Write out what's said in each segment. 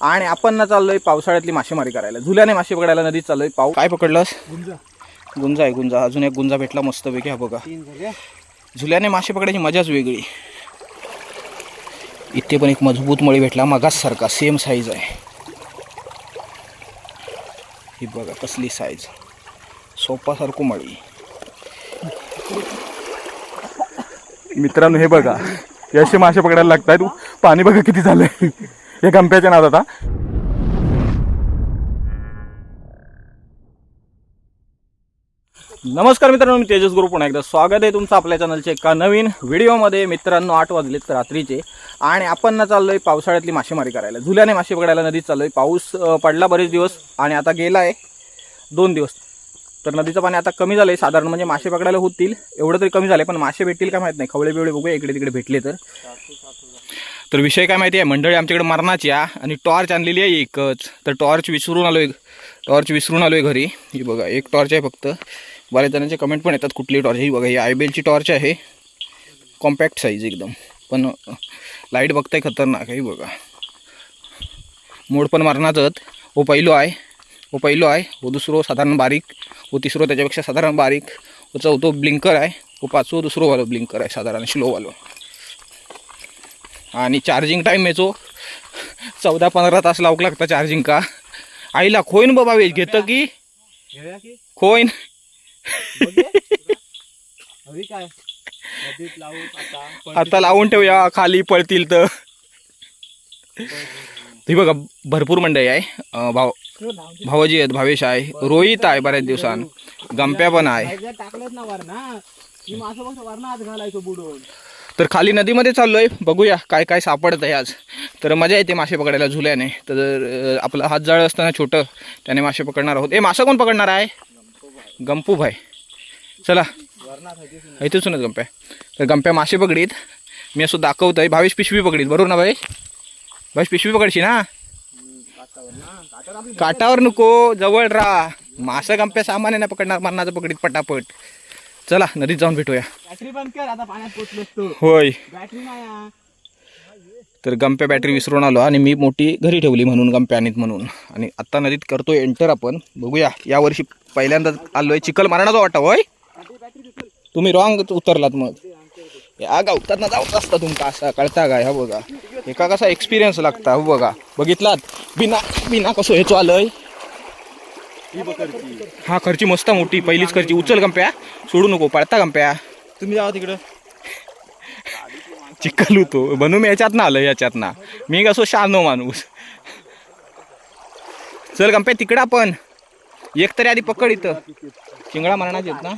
आणि आपण ना चाललोय पावसाळ्यातली मासेमारी करायला. झुल्याने मासे पकडायला नदीत चाललोय. पाऊ काय पकडलंस? गुंजा. गुंजा आहे गुंजा. अजून एक गुंजा भेटला मस्त पैकी. हा बघा. झुल्याने मासे पकडायची मजाच वेगळी. इथे पण एक मजबूत मळी भेटला. मगाच सारखा. सेम साईज आहे. ही बघा कसली साईज सोपासारखं मळी. मित्रांनो हे बघा. हे असे मासे पकडायला लागतात पाणी बघा किती झालंय. हे गंप्याच्या नादात हा नमस्कार मित्रांनो मी तेजस गुरु. पुन्हा एकदा स्वागत आहे तुमचं आपल्या चॅनलच्या एका नवीन व्हिडिओमध्ये. मित्रांनो आठ वाजलेत रात्रीचे आणि आपण ना चाललोय पावसाळ्यातली मासेमारी करायला. झुल्याने मासे पकडायला नदीत चाललोय. पाऊस पडला बरेच दिवस आणि आता गेला आहे दोन दिवस. तर नदीचं पाणी आता कमी झालंय. साधारण म्हणजे मासे पकडायला होतील. एवढं तरी कमी झालंय पण मासे भेटतील का माहीत नाही. खवळे बिवळे बघूया. इकडे तिकडे भेटले तर. तर विषय काय माहिती आहे? मंडळी आमच्याकडे मरणाची आहे आणि टॉर्च आणलेली आहे एकच. तर टॉर्च विसरून आलोय टॉर्च विसरून आलोय घरी. ही बघा एक टॉर्च आहे फक्त. बऱ्याच जणांचे कमेंट पण येतात कुठली टॉर्च. ही बघा ही आयबेलची टॉर्च आहे. कॉम्पॅक्ट साईज एकदम. पण लाइट बघताय खतरनाक आहे बघा. मोड पण मरणाचंच. हो पहिलो आहे. हो पहिलो आहे. हो दुसरो साधारण बारीक. हो तिसरो त्याच्यापेक्षा साधारण बारीक. हो चौथो ब्लिंकर आहे. हो पाचवं दुसरो वालो ब्लिंकर आहे साधारण स्लोवालो आणि चार्जिंग टाईम याचो चौदा पंधरा तास लावक लागता चार्जिंग का. आईला खोईन बाबा वेज घेतं की? खोईन. आता. लावून ठेवूया खाली पळतील तर. ही बघा भरपूर मंडळी आहे. भाव भावाजी आहेत भावेश आहे रोहित आहे बऱ्याच दिवसां गंप्या पण आहे. तर खाली नदीमध्ये चाललोय. बघूया काय काय सापडत आहे आज. तर मजा येते मासे पकडायला झुल्याने. तर आपला आपलं हात जाळ असताना छोटं त्याने मासे पकडणार आहोत. ए मासा कोण पकडणार आहे? गंपू भाई चला. इथेच गंप्या. तर गंप्या मासे पकडीत. मी असं दाखवतोय. भावेश पिशवी पकडीत. बरोबर ना भाई? भावेश पिशवी पकडशी ना काटावर नको. जवळ राहा. मासा गंप्या सामान्य नाही पकडणार मरणाचं पकडीत पटापट. चला नदीत जाऊन भेटूया. बॅटरी बंद कर आता पाण्यात पोचलोस तू. होय. बॅटरी नाही हा. तर गंप्या बॅटरी विसरून आलो आणि मी मोठी घरी ठेवली म्हणून गंप्या आणीत म्हणून. आणि आत्ता नदीत करतोय एंटर आपण. बघूया यावर्षी पहिल्यांदा आलोय चिखल मारण्याचा वाटा होय? तुम्ही रॉंग उतरलात मग. या गावताना जाऊच असता तुमका असा कळता काय हा बघा. एका कसा एक्सपिरियन्स लागता हो बघा. बघितलात? बिना बिना कसं हेचो आलंय हा खर्ची. मस्त मोठी पहिलीच खर्ची. उचल गंप्या. सोडू नको पळता गंप्या. तुम्ही जावा तिकडं. चिखल होतो. बनू मी याच्यात ना आलं याच्यात ना मी कसो शहाणो माणूस. चल गंपे तिकडं आपण. एक तरी आधी पकड इथं. चिंगडा मारण्यात येत ना.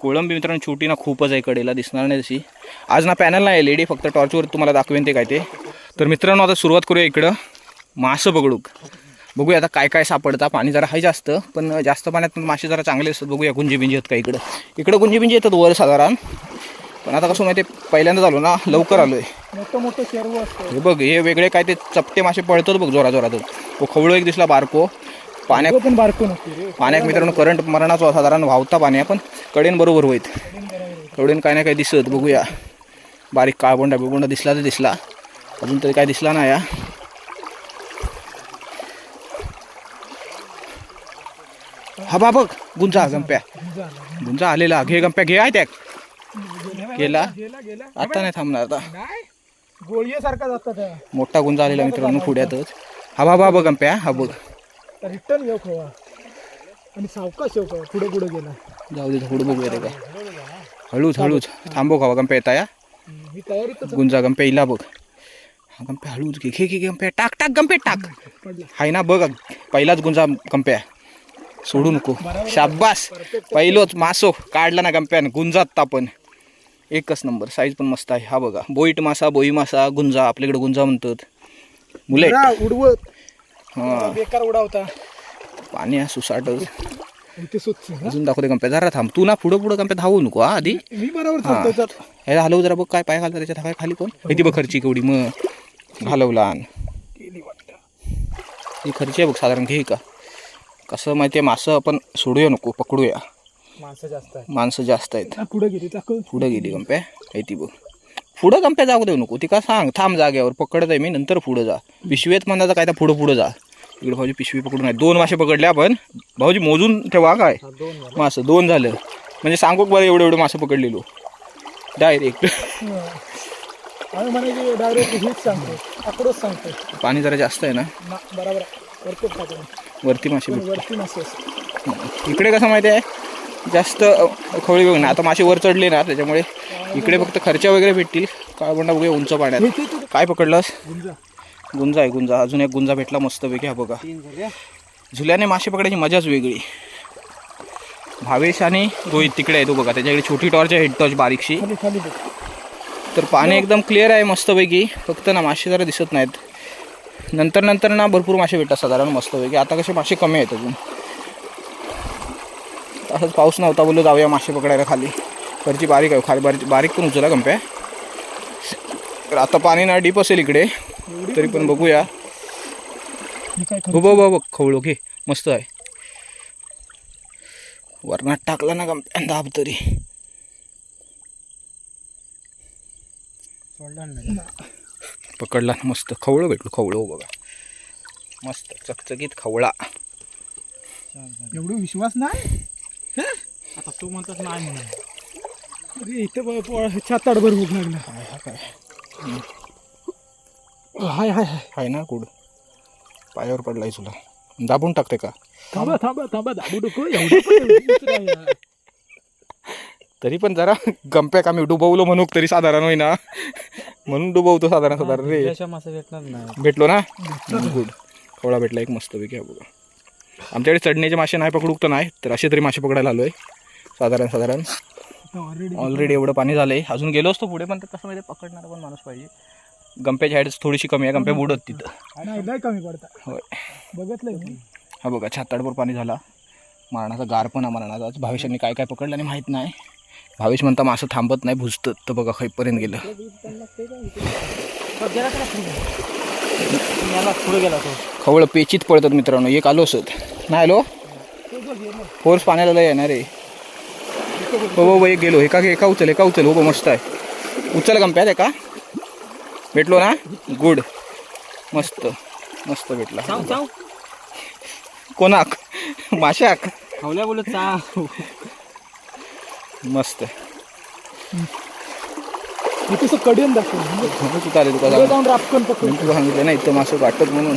कोळंबी मित्रांनो छोटी ना खूपच आहे कडेला दिसणार नाही तशी. आज ना पॅनल नाही एल ई डी फक्त टॉर्चवर तुम्हाला दाखवेन ते काय ते. तर मित्रांनो आता सुरुवात करूया इकडं. मासं पकडूक बघूया आता काय काय सापडतं पाणी जरा आहे जास्त पण जास्त पाण्यात पण मासे जरा चांगले असतात. बघूया गुंजी बिंजी आहेत का इकडं. इकडं गुंजी बिंजी येतात वर साधारण. पण आता कसं माहिती पहिल्यांदाच आलो ना लवकर आलो आहे मोठं मोठं शेरवू असतं. हे बघ हे वेगळे काय ते चपटे मासे पळतात बघ जोरा तो खवळो एक दिसला बारको. पाण्यात पण बारको पाण्यात मित्रांनो करंट मरणाचा साधारण वाहता पाणी पण कडेन बरोबर होईत. कडेन काय ना काय दिसत बघूया. बारीक काळबोंडा बिळबोंडा दिसला तर दिसला. अजून तरी काय दिसला नाही या हा बा बघ गुंजा गंप्या. गुंजा आलेला. घे गंप्या घे आहे त्या. गेला. आता नाही थांबणार आता. गोळीसारखा जातात. मोठा गुंजा आलेला मित्रांनो पुढ्यातच. हा बा बा बघ गंप्या. हा बघ. रिटर्न येऊ खवा. आणि सावकाश येऊ खवा. पुढे पुढे गेला. जाऊ दे पुढे बघूया रे का हळूच हळूच. थांबव खावा गंप्या येता या गुंजा गंप्या इला बघ. गंप्या हळूच घे घे घे गंप्या टाक टाक गंप्या टाक. हाय ना बघ पहिलाच गुंजा गंप्या. सोडू नको. शाबास. पहिलोच मासो काढला ना गंप्यान गुंजात तापण एकच नंबर साईज पण मस्त आहे. हा बघा बोईट मासा बोई मासा गुंजा आपल्याकडे गुंजा म्हणतात. मुले. उडवत. हा. बेकार उडावता पाणी सुसाट अजून दाखवते गंप्या. जरा थांब. तू ना पुढं पुढं गंप्या धावू नको आधी. मी बरोबर हलव जरा बघ काय पाय घालता त्याच्या हाय खाली पण किती बघ खर्ची केवढी मग. घालवला आण. ही खर्ची आहे बघ साधारण घे का. कसं माहिती आहे मासं आपण सोडूया नको पकडूया. माणसं जास्त आहे माणसं जास्त आहेत. पुढे गेली टाकून पुढं गेली गंप्या. आहे ती बघ. पुढं गंप्या जाऊ देऊ नको ती का सांग थांब जाग्यावर पकडत आहे मी नंतर पुढं जा. पिशवीत म्हणायचं काय तर पुढं पुढं जा. इकडे भाऊजी पिशवी पकडून आहे दोन मासे पकडले आपण. भाऊजी मोजून ठेवा काय? मासं दोन झालं. म्हणजे सांगू बरं एवढे एवढे मासे पकडलेलो? डायरेक्ट. आम्ही म्हणे की डायरेक्ट हेच सांगतो. आकडोच सांगतो. पाणी जरा जास्त आहे ना? ना बरोबर आहे. वरती टाकून वरती मासे भेट वरती मासे असतात. इकडे कसं माहिती आहे? जास्त अ, खवळी बघ ना. आता मासे वर चढले ना त्याच्यामुळे इकडे फक्त खर्चा वगैरे भेटतील. काळबंडा बघूया उंच पाण्यात. हे ते- ते- काय पकडलंस? गुंजा. गुंजा आहे गुंजा. अजून एक गुंजा भेटला मस्तपैकी हा बघा. झुल्याने मासे पकडायची मजाच वेगळी. भावेश आणि रोहित तिकडे आहे तो बघा. त्याच्याकडे छोटी टॉर्च आहे हेड टॉर्च बारीकशी. खाली खाली बघ. तर पाणी एकदम क्लिअर आहे मस्तपैकी. फक्त ना मासे जरा दिसत नाहीत. नंतर नंतर ना भरपूर मासे भेटतात साधारण मस्तपैकी. आता कसे मासे कमी आहेत अजून. असंच पाऊस नव्हता बोललो जाऊया मासे पकडायला खाली. वरची बारीक आहे खाली बारीक बारीक पण उचला गंप्या. तर आता पाणी ना डीप असेल इकडे. तरी पण बघूया. हो बघ बघ खवळ घे मस्त आहे. वरणात टाकला ना गंप्या. दाब तरी. पकडला मस्त. खवळं भेटलो खवळं बघा. मस्त चकचकीत खवळा. एवढं विश्वास नाही? आता तू म्हणतात नाही अरे इथं बघ, छाताडभर भूक लागला. हाय हा काय हाय हाय हाय. ना कुड पायावर पडलाय तुला. दाबून टाकते का? थांबा थांबा थांबा दाबू नको एवढं पण उचला यार. तरी पण जरा गंप्या आम्ही डुबवलो म्हणू तरी साधारण होईना. म्हणून डुबवतो साधारण साधारण रे. मासे भेटणार नाही. भेटलो ना? गुड खवळा भेटला एक मस्तपैकी हा बघा. आमच्याकडे चढण्याचे मासे नाही पकडू तर नाही तर असे तरी मासे पकडायला आलोय. साधारण साधारण. आता ऑलरेडी एवढं पाणी झालंय. अजून गेलो असतो पुढे पण कसं माहिती पकडणारा पण माणूस पाहिजे. गंप्याची हाईट थोडीशी कमी आहे गंप्या बुडत तिथं. कमी पडता होय. बघितलंय मी. हा बघा छाताडभर पाणी झाला. मारणाचा गार पण आहे मारणाचा. भावेशांनी काय काय पकडलं आणि माहीत नाही. भावेश म्हणता मासं थांबत नाही भुजतं. तर बघा खैपर्यंत गेलं. खवळ पेचीत पडतात मित्रांनो. एक आलो असत. नाही आलो? फोर्स पाण्याला येणार रे हो हो हो, एक गेलो. एका एका उचल एका उचल. हो हो, मस्त आहे. उचल गंप्यात एका भेटलो ना? गुड. मस्त. मस्त भेटला. कोणाक? माशाक? बोलत मस्त हे कसं कडेन म्हणजे चालेल. जाऊन रापकन पकडून तुला सांगितलं ना इथं मासं वाटत म्हणून.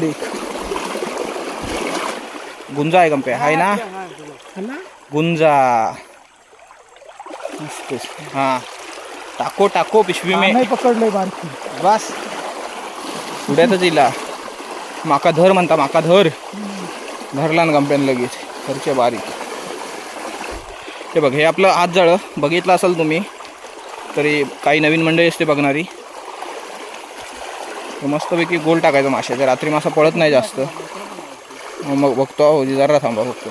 देख गुंजा आहे गंप्या आहे ना? गुंजा. मस्त हा. टाको टाको पिशवी मे. नाही पकडलंय बारकी. बस. पुढ्यातच इला माका धर म्हणता माका धर. धरला ना गंप्यान लगेच. खर्च बारीक. हे बघ हे आपलं हात जाळं बघितलं असाल तुम्ही तरी काही नवीन मंडळी असते बघणारी. मस्तपैकी गोल टाकायचं माशाचं रात्री मासा पळत नाही जास्त. मग मग बघतो हो जरा थांबा बघतो.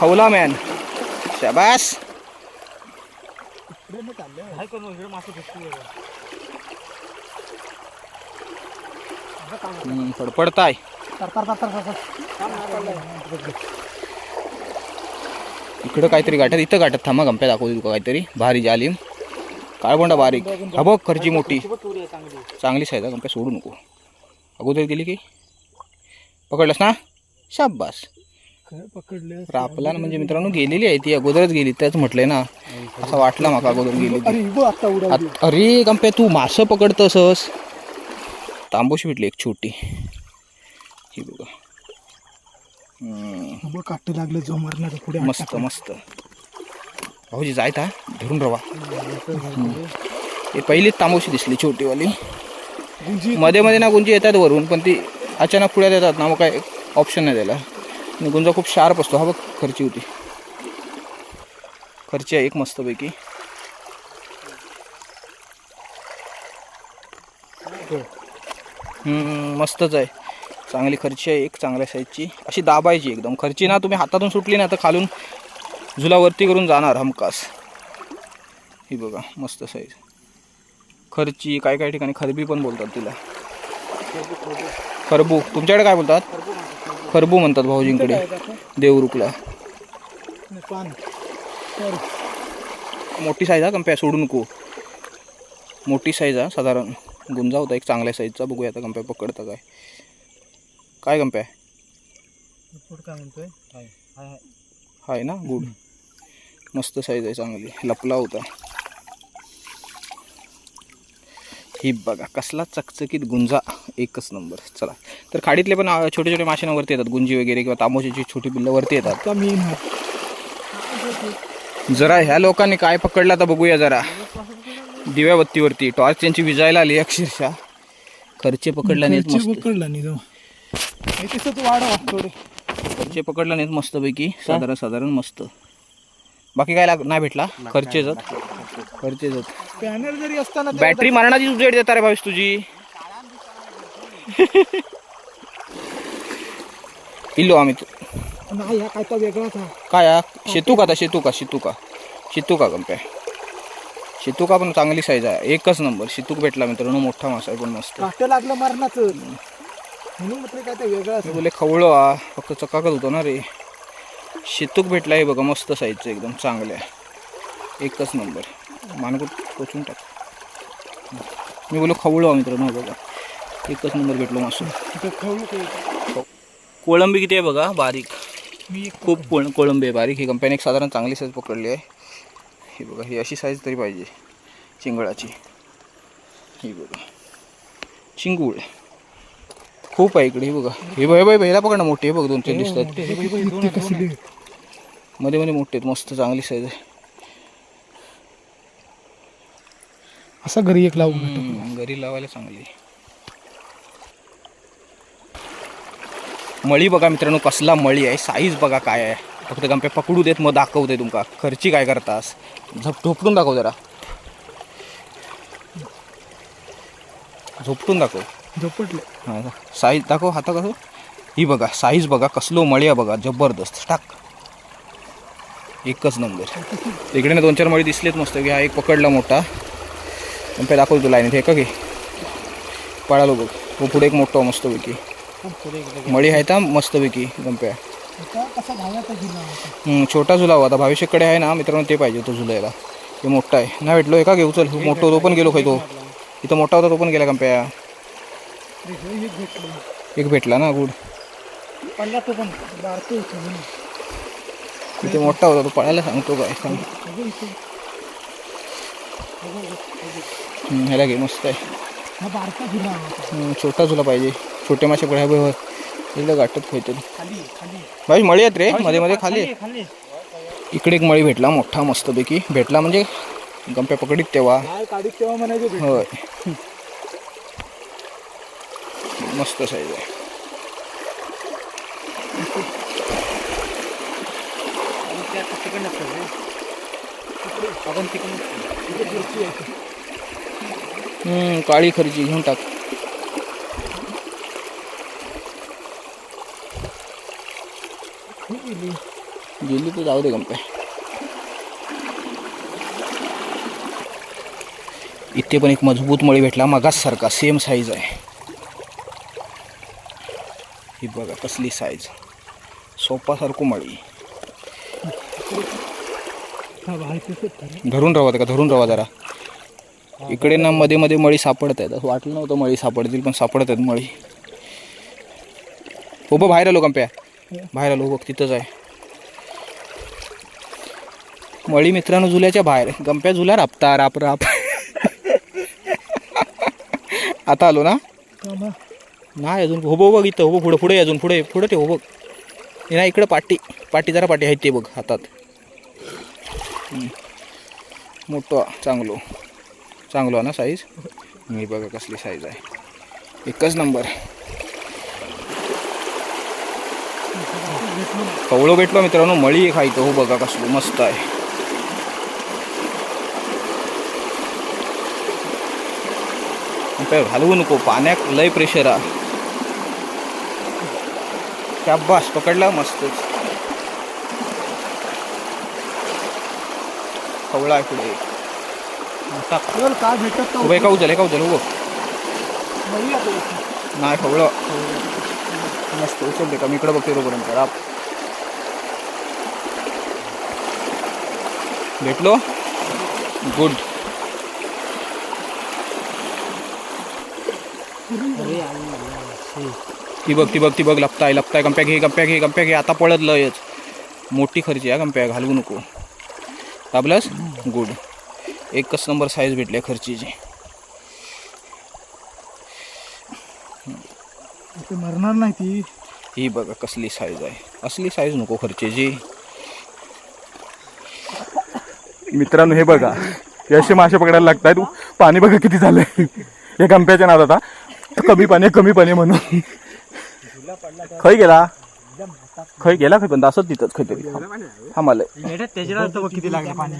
खवला मॅन शाबास. फडफडताय. इकडं काहीतरी गाठत इथं गाठत थांबा गंप्या दाखवतो तुका काहीतरी. भारी जालीम काळबोंडा बारीक. हा बघ खर्ची मोठी. चांगली साईज आहे गंप्या सोडू नको. अगोदर गेली की? पकडलंस ना? शाबास. काय पकडले रापला म्हणजे मित्रांनो गेलेली आहे ती अगोदरच गेली त्याच म्हटलंय ना. असं वाटलं माका अगोदर गेली. अरे गंप्या तू मासं पकडतसस. तांबूशी भेटली एक छोटी. ही बघा. हा काट लागलं जो मारणार पुढे मस्त मस्त. भाऊजी जायत हा धरून राहा हे पहिलीच तांबूशी दिसली छोटीवाली. मध्ये मध्ये ना गुंजी येतात वरून पण ती अचानक पुढ्यात येतात ना मग काय ऑप्शन नाही त्याला. आणि गुंजा खूप शार्प असतो. हा बघ खर्ची होती. खर्ची आहे एक मस्तपैकी. हम्म, मस्तच आहे. चांगली खर्ची आहे एक चांगल्या साईजची अशी दाबायची एकदम. खर्ची ना तुम्ही हातातून सुटली ना तर खालून झुलावरती करून जाणार हमकास ही बघा मस्त साईज खर्ची काय काय ठिकाणी खरबी पण बोलतात तिला. खरबू. तुमच्याकडे काय बोलतात? खरबू म्हणतात भाऊजींकडे. देवरुखला. मोठी साईज हा कंप्या सोडू नको. मोठी साईज हा साधारण. गुंजा होता एक चांगल्या साईजचा बघूया आता कंप्या पकडता काय. काय कंप्या पुढं काय म्हणतोय? हाय. हाय हाय. हाय ना? गुड. मस्त साईज आहे चांगली. लपला होता. ही बघा कसला चकचकीत गुंजा. एकच नंबर चला. तर खाडीतले पण अं, छोटे छोटे मासे ना वरती येतात. गुंजी वगैरे किंवा तांबोशीची छोटी पिल्लं वरती येतात. हा जरा ह्या लोकांनी काय पकडलं आता बघूया जरा. दिव्याबत्तीवरती टॉर्च त्यांची विजायला आली अक्षरशः. खर्चे पकडला मस्त. पकडला नाही वाढवा थोडे. खर्चे पकडला नाहीत मस्तपैकी. साधारण साधारण मस्त. बाकी काय लाग नाही भेटला? खर्चे जात खर्चे जात पॅनल जरी असताना बॅटरी मारणाची उजेड देता रे भावेश तुझी. इल्लो आम्ही नाही हा काय तर वेगळाच हा काय हा? शेतू का आता शेतू का शेतू का शेतू का गंप्या. शेतूका पण चांगली साईज आहे. एकच नंबर शेतूक भेटला मित्रांनो मोठा मासा आहे पण मस्त. काट लागलं मारणाचं. म्हणून म्हटलं काय बोले खवळो हा फक्त चकाकत होतो ना रे. शेतूक भेटला आहे बघा मस्त साईजचं एकदम चांगलं आहे. एकच नंबर मानकूट टोचून टाक. मी बोलो खवळो हा मित्रांनो हा बघा. एकच नंबर भेटलो मासू इथं खाऊ काही कोळंबी किती आहे बघा? बारीक. मी खूप कोळ कोळंबी आहे बारीक. ही कंपनी एक साधारण चांगली साईज पकडली आहे. ही बघा ही अशी साईज तरी पाहिजे. चिंगळाची. ही बघा. चिंगूळ. खूप आहे इकडे हे बघा. हे बघ हे बघ ह्याला पकड ना मोठे हे बघ दोन तीन दिसतात. मध्ये मध्ये मोठे आहेत मस्त चांगली साईज आहे. असा घरी एक लावून हम्म, घरी लावायला चांगली मळी बघा मित्रांनो कसला मळी आहे. साईज बघा काय आहे. फक्त गंपे पकडू देत मग दाखवते तुमका. खर्ची काय करतास? झप झोपटून दाखव जरा. झोपटून दाखव. झपटले. साईज दाखव हाता कसं ही बघा साईज बघा कसलो मळी बघा जबरदस्त. टाक. एकच नंबर. इकडे ना दोन चार मळी दिसलेत मस्त. की हा एक पकडला मोठा. गंपे दाखवतो लाईन हे का घे? पळालो बघ. तो पुढे एक मोठा मस्तपैकी. मळी आहे का मस्तपैकी गंप्या. छोटा झुला आता भाविष्यकडे आहे ना मित्रांनो ते पाहिजे तो झुलायला. ते मोठा आहे. नाही भेटलो. एका घेऊ चल मोठं तो पण गेलो खाय तो. इथं मोठा होता तो पण गेला गंप्या. एक भेटलं ना गुड. पडला तो पण बारतो इथे मोठा होता तो पळायला सांगतो काय सांग ह्याला घे मस्त आहे. छोटा झुला पाहिजे. छोटे मासे पळ्या बघ इथलं गाठत खाली भाई मळी आहेत रे. मध्ये मध्ये खाली इकडे एक मळी भेटला मोठा मस्तपैकी. भेटला म्हणजे गंप्या पकडीत तेव्हा. होय. मस्त साईज आहे आपण हम्म, काळी खर्ची घेऊन टाक. गेली तर जाऊ दे गंप्या इथे पण एक मजबूत मळी भेटला मगाच सारखा सेम साईज आहे. ही बघा कसली साईज सोपासारखं मळी धरून राहा का? धरून राहा जरा. इकडे ना मध्ये मध्ये मळी सापडत आहेत असं वाटलं नव्हतं मळी सापडतील पण सापडत आहेत मळी. उभं बाहेर आलो गंप्या. बाहेर आलो बघ तिथंच आहे. मळी मित्रांनो झुल्याच्या बाहेर. गंप्या झुला रापता राप राप आता आलो ना? नाही अजून हो बघ इथं हो बघ पुढे पुढे अजून पुढे पुढे ते हो बघ. हे इकडं पाटी पाटी जरा पाटी आहे ते बघ हातात. मोठं चांगलो. चांगलो ना साईज मी बघा कसली साईज आहे. एकच नंबर कवळं भेटलो मित्रांनो मळी खायचं हो बघा कसलो मस्त आहे. काय घालवू नको पाण्यात लय प्रेशर आ शाबास पकडला मस्तच कवळा आहे पुढे. काय भेटत उभे का उचल का उचल उभं. नाही खवळं. मस्त उचलते का मी इकडं बघते तोपर्यंत. राप भेटलो? गुड. ती बघ ती बघ ती बघ लपताय लपताय गंप्या घे गंप्या घे गंप्या घे आता पळत लयच मोठी खर्ची आहे गंप्या घालवू नको. दाबलंस गुड एकच नंबर साईज भेटली खर्चीची. ते मरणार नाही ती. ही बघा कसली साईज आहे. असली साईज नको खर्चेची. मित्रांनो हे बघा. हे असे मासे पकडायला लागतात पाणी बघा किती झालंय. या गंप्याच्या नादात आता कमी पाणी आहे, कमी पाणी आहे म्हणून. खय गेला? खय गेला खय पण असत तिथंच खय तरी. किती लागलं पाणी.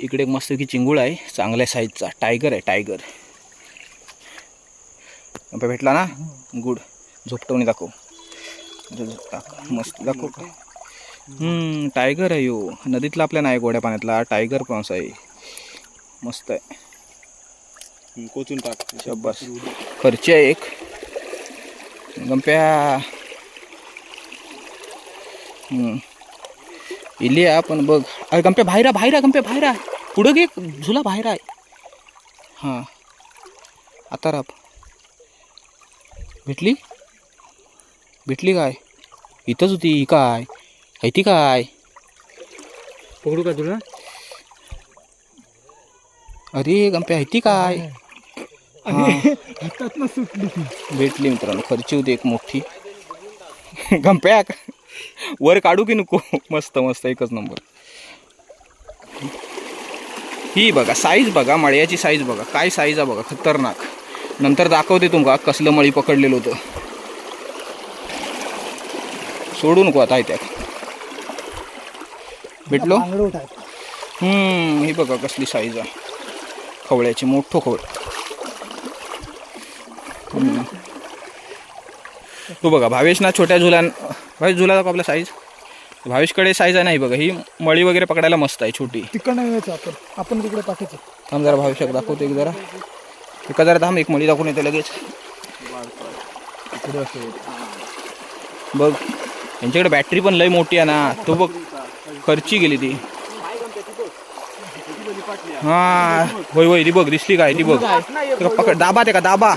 इकडे एक मस्त की चिंगूळ आहे चांगल्या साईजचा टायगर आहे टायगर भेटला ना? गुड. झोपटवणी दाखव. दाखव. मस्त दाखव का? हम्म, टायगर आहे यो. नदीतला आपल्या नाही गोड्या पाण्यातला. टायगर प्रॉन्स आहे. मस्त आहे. कोचून टाक. शब्बास खर्ची आहे एक. गंप्या हम्म. इलिया पण बघ अरे गंप्या बाहेर बाहेर गंप्या बाहेर. पुढं घे झुला बाहेर आहे हां आता राप भेटली भेटली काय इथंच होती ही काय आहे ती काय पकडू का तुला अरे गंप्या आहे ती काय हातातनं सुटली ती. भेटली मित्रांनो खर्ची होती एक मोठी. गंप्या वर काढू की नको? मस्त मस्त एकच नंबर ही बघा साईज बघा मळ्याची साईज बघा. काय साईज आहे बघा खतरनाक. नंतर दाखवते तुमका कसलं मळी पकडलेलं होतं. सोडू नको आता त्यात भेटलो? हम्म ही बघा कसली साईज आहे. खवळ्याची मोठं खवळ. तो बघा भावेश ना छोट्या झुलान भावेश झुला दाखव आपला साईज भावेशकडे साईज आहे नाही बघा ही मळी वगैरे पकडायला मस्त आहे छोटी. तिकडनं यायचं आपण. आपण तिकडे थांब जरा भावेशक दाखवतो एक जरा. एका जरा थांब एक मळी दाखवून येते लगेच. बघ यांच्याकडे बॅटरी पण लय मोठी आहे ना. तो बघ खर्ची गेली ती. हा होय होय ती बघ दिसली काय ती बघ. पकड दाबा ते का दाबा.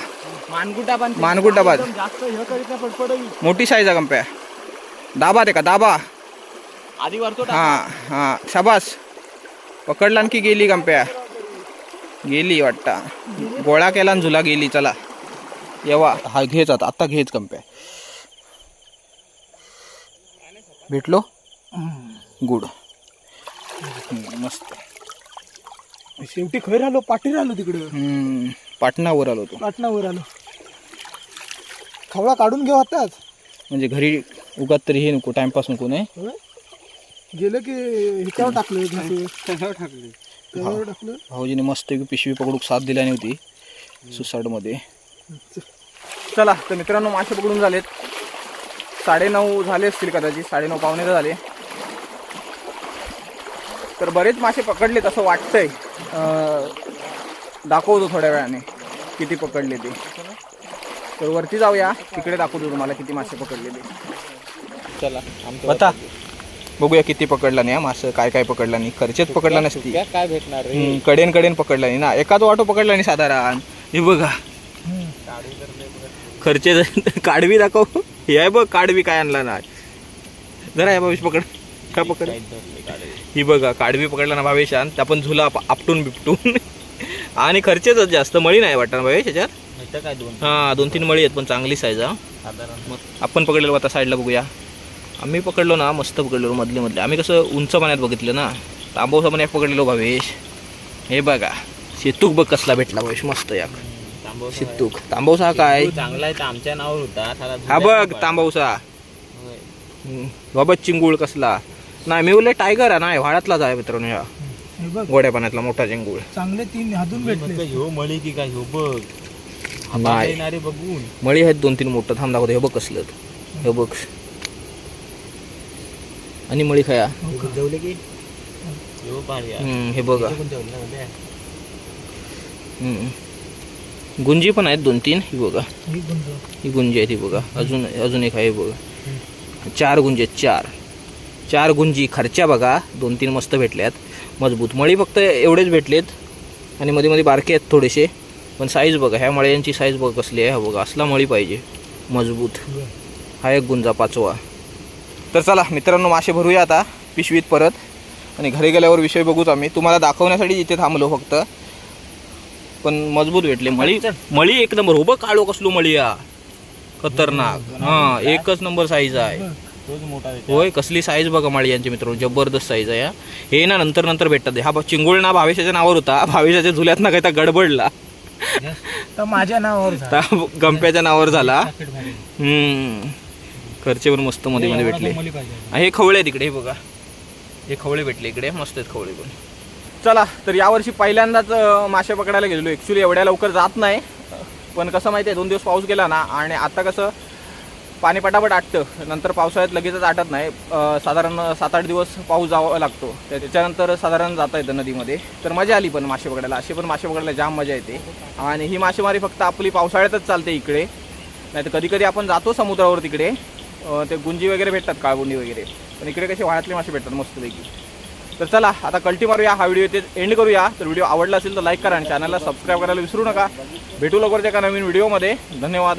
पण मानगुट दाबा जास्त हे करीत नाही पडपडवी मोठी साईज आहे कंप्या दाबा ते का दाबा. आधी वरतो हा हा. शाबास. पकडला आणखी गेली कंप्या गेली वाटता. गोळा केला आणि झुला गेली चला. येवा. हा घेच आता. आता घेच कंप्या भेटलो? गुड. मस्त. शेवटी खैर आलो पाठी राहिलो तिकडे. पाटणावर आलो तो. पाटणावर आलो. खवळा काढून घेऊ आताच. म्हणजे घरी उगात तरी हे नको टाइमपास नको नाही? गेलं की ह्याच्यावर टाकलं. त्याच्यावर टाकले. त्यावर टाकलं? भाऊजीने मस्त पिशवी पकडून साथ दिल्याने होती सुसाडमध्ये चला तर मित्रांनो मासे पकडून झालेत. साडेनऊ झाले असतील कदाचित साडेनऊ पावणे तर झाले. तर बरेच मासे पकडलेत असं वाटतंय. दाखवतो थोड्या वेळाने किती पकडले ते. तर वरती जाऊया. तिकडे दाखवतो तुम्हाला किती मासे पकडले ते चला बता. बघूया किती पकडला नाही हा मासं काय काय पकडला नाही. खर्चेच पकडला नसती. काय भेटणार रे. हम्म, कडेन कडेन पकडला नाही ना. एकाच वाटो पकडला नाही साधारण. हे बघा. खर्चे काढवी दाखव. हे आहे बघ काढवी काय आणला ना जरा या भावेश पकड. काय पकड? ही बघा काढवी पकडला ना भावेशान त्या पण झुला आप- आपटून बिपटून आणि खर्चेच जास्त मळी नाही वाटत ना भावेश याच्यात. काय दोन? हा दोन तीन मळी आहेत पण चांगली साईज हा. साधारण. मग आपण पकडलेलो आता साईडला बघूया. आम्ही पकडलो ना मस्त पकडलेलो मधले मधले. आम्ही कसं उंच पाण्यात बघितलं ना तांबवसा पण एक पकडलेलो भावेश. हे बघा शेतूक बघ कसला भेटला भावेश मस्त या शेतूक तांबवसा काय? चांगला आहे तर आमच्या नावावर होता. साला हा बघ पण. तांबवसा होय. हम्म, बाबा चिंगूळ कसला. नाही मी बोलले टायगर आहे नाही व्हाळातलाच आहे मित्रांनो ह्या. हे बघ. गोड्या पाण्यातला मोठा चिंगूळ. चांगले तीन हातून मी भेटले. म्हटलं, ह्यो मळी की काय ह्यो बघ. नाही. येणारे बघून. मळी आहेत दोन तीन मोठं. थांब दाखवतो. हे बघ कसलं हे बघ. आणि मळी खया. जेवले की. हम्म, हे बघा? हम्म. गुंजी पण आहेत दोन तीन ही बघा. ही गुंज. ही गुंजी आहे ती बघा. अजून अजून एक आहे बघा. चार गुंजी आहेत चार. चार गुंजी खर्च्या बघा. दोन तीन मस्त भेटल्यात. मजबूत. मळी फक्त एवढेच भेटलेत. आणि मध्ये मध्ये बारके आहेत थोडेसे. पण साईज बघा ह्या मळ्यांची साईज बघा कसली आहे. हा बघा असला मळी पाहिजे. मजबूत. हा एक गुंजा पाचवा. तर चला मित्रांनो मासे भरूया आता. पिशवीत परत. आणि घरी गेल्यावर विषय बघूच आम्ही. तुम्हाला दाखवण्यासाठी इथे थांबलो फक्त. पण मजबूत भेटले मळी. मळी एक नंबर. उभं काळो कसलो मळी हा खतरनाक. हा एकच नंबर साईज आहे. तोच मोठा आहे. होय कसली साईज बघा माळी यांची मित्रांनो. जबरदस्त साईज आहे हा. हे ना नंतर नंतर भेटतात. हा चिंगुळ ना भावेशाच्या नावावर होता. भावेशाच्या झुल्यात ना काही गडबडला. तर माझ्या नावावर गंप्याच्या नावावर झाला. भारी. हम्म. खर्चे पण मस्त मध्ये मध्ये भेटले. मला पाहिजे आणि हे खवळे आहेत इकडे हे बघा. हे खवळे भेटले इकडे मस्त आहेत खवळे पण. चला तर यावर्षी पहिल्यांदाच अं, मासे पकडायला गेलेलो. ॲक्च्युली एवढ्या लवकर जात नाही. पण कसं माहिती आहे दोन दिवस पाऊस गेला ना आणि आता कसं पाणी पटापट आटतं. नंतर पावसाळ्यात लगेचच आटत नाही. साधारण सात आठ दिवस पाऊस जावा लागतो. त्या- त्याच्यानंतर साधारण जाता येतं नदीमध्ये. तर मजा आली पण मासे पकडायला. असे पण मासे पकडायला जाम मजा येते. आणि ही मासेमारी फक्त आपली पावसाळ्यातच चालते इकडे. नाही तर कधी कधी आपण जातो समुद्रावर तिकडे. ते गुंजी वगैरे भेटतात काळगुंडी वगैरे. पण इकडे कसे वाळ्यातले मासे भेटतात मस्तपैकी. तर चला आता कल्टी मारूया. हा व्हिडिओ इथे एंड करूया. तर व्हिडिओ आवडला असेल तर लाईक करा आणि चॅनलला सबस्क्राईब करायला विसरू नका. भेटू लवकरच्या एका नवीन व्हिडिओमध्ये. धन्यवाद.